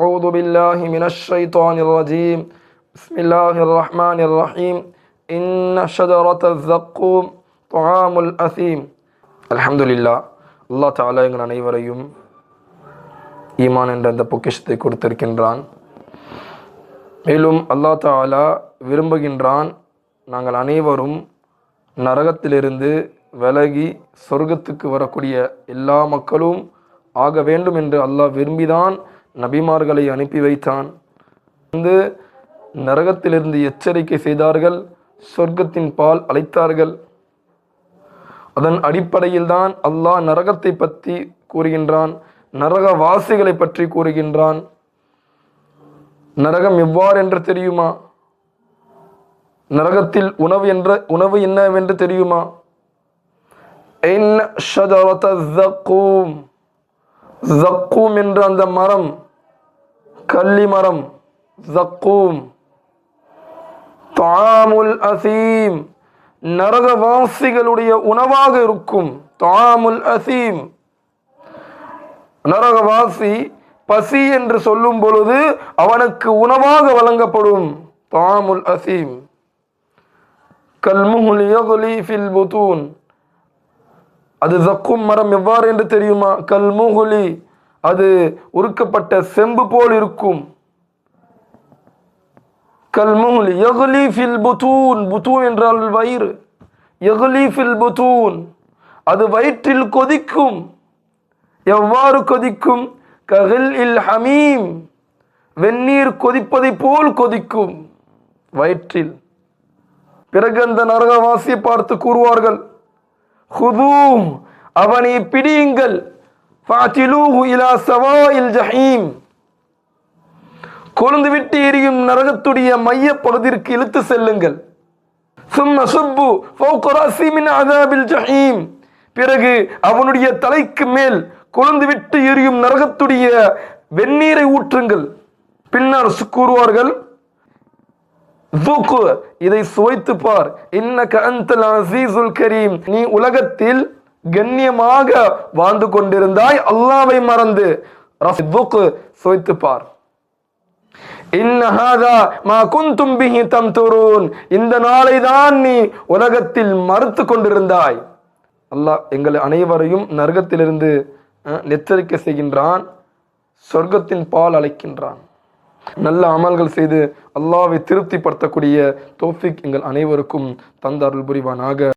أعوذ بالله من الشيطان الرجيم بسم الله الرحمن الرحيم إن شجرة الزقوم طعام الأثيم الحمد لله அல்லாஹ் தாலா எங்கள் அனைவரையும் ஈமான் என்ற அந்த பொக்கிஷத்தை கொடுத்திருக்கின்றான் மேலும் அல்லாஹ் தாலா விரும்புகின்றான் நாங்கள் அனைவரும் நரகத்திலிருந்து விலகி சொர்க்கத்துக்கு வரக்கூடிய எல்லா மக்களும் ஆக வேண்டும் என்று அல்லாஹ் விரும்பிதான் நபிமார்களை அனுப்பி வைத்தான். வந்து நரகத்திலிருந்து எச்சரிக்கை செய்தார்கள். சொர்க்கத்தின் பால் அழைத்தார்கள் அதன் அடிப்படையில் தான் அல்லாஹ் நரகத்தை பற்றி கூறுகின்றான் நரகவாசிகளை பற்றி கூறுகின்றான். நரகம் எவ்வாறு என்று தெரியுமா? நரகத்தில் உணவு என்ற உணவு என்னவென்று தெரியுமா? இன் ஷஜரத ஜக்கூம் என்ற அந்த மரம் கள்ளி மரம் ஜக்கூம் தாமுல் அசீம் நரகவாசிகளுடைய உணவாக இருக்கும் தாமுல் அசீம். நரகவாசி பசி என்று சொல்லும் பொழுது அவனுக்கு உணவாக வழங்கப்படும் தாமுல் அசீம். கல்முஹுல் யகுலி ஃபில் புதூன். அது ஜக்கும் மரம் எவ்வாறு என்று தெரியுமா? கல்முகுலி அது உருக்கப்பட்ட செம்பு போல் இருக்கும். கல்முகுலி எகுலி ஃபில் புதூன். புதூன் என்றால் வயிறு. எகுலி ஃபில் புதூன். அது வயிற்றில் கொதிக்கும். எவ்வாறு கொதிக்கும்? ககில் இல் ஹமீம். வெந்நீர் கொதிப்பதை போல் கொதிக்கும். வயிற்றில். பிறகு அந்த நரகவாசியை பார்த்து கூறுவார்கள் ஹுதூ அவனை பிடியுங்கள் ஃபாத்திலூஹு இலா சவாயில் ஜஹீம் கொழுந்து விட்டு எரியும் நரகத்துடைய மைய பகுதிக்கு இழுத்து செல்லுங்கள் சும்ம சுப்பு ஃபௌக அதாபில் ஜஹீம் பிறகு அவனுடைய தலைக்கு மேல் கொழுந்து விட்டு எரியும் நரகத்துடைய வெந்நீரை ஊற்றுங்கள் பின்னர் கூறுவார்கள் ஜூக்கு இதை சுவைத்து பார். இன்னக அந்தல் அசீசுல் கரீம். நீ உலகத்தில் கண்ணியமாக வாழ்ந்து கொண்டிருந்தாய். அல்லாவை மறந்து. ரசூக்கு சுவைத்து பார். இந்த நாளை தான் நீ உலகத்தில் மறுத்து கொண்டிருந்தாய். அல்லாஹ் எங்களை அனைவரையும் நரகத்திலிருந்து எச்சரிக்கை செய்கின்றான். சொர்க்கத்தின் பால் அழைக்கின்றான். நல்ல அமல்கள் செய்து அல்லாவை திருப்திப்படுத்தக்கூடிய தோஃபிக் எங்கள் அனைவருக்கும் தந்த அருள் புரிவானாக.